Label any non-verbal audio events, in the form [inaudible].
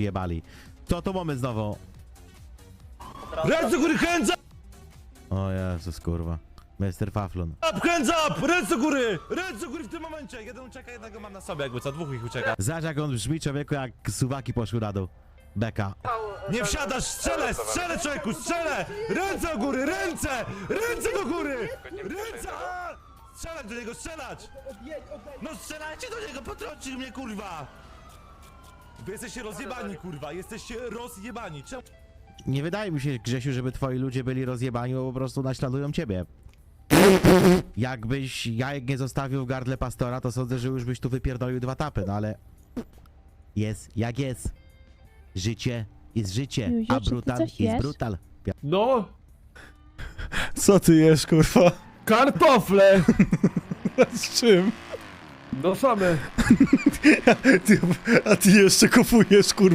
przyjebali. Co to mamy znowu? Ręce do góry, hands O Jezus, kurwa. Mr. Faflon. up, hands up! Ręce do góry! Ręce do góry w tym momencie! Jeden ucieka, jednego mam na sobie, jakby co, dwóch ich ucieka. Zobacz jak on brzmi człowieku jak suwaki poszły na dół. Beka. Nie wsiadasz, strzelę, strzelę człowieku, strzelę! Ręce do góry, ręce! Ręce do góry! Ręce! a! Strzelać do niego, strzelać! No strzelajcie do niego, potrącił mnie, kurwa! Wy jesteście rozjebani, kurwa, jesteście rozjebani. Czemu? Nie wydaje mi się, Grzesiu, żeby twoi ludzie byli rozjebani, bo po prostu naśladują ciebie. Jakbyś jajek nie zostawił w gardle pastora, to sądzę, że już byś tu wypierdolił dwa tapy, no ale... Jest jak jest. Życie jest życie, Józio, a czy ty brutal coś jest jesz? brutal. No, Co ty jesz, kurwa? kartofle! [laughs] Z czym? No same. [laughs] [laughs] A ty jeszcze kupujesz, kurwa,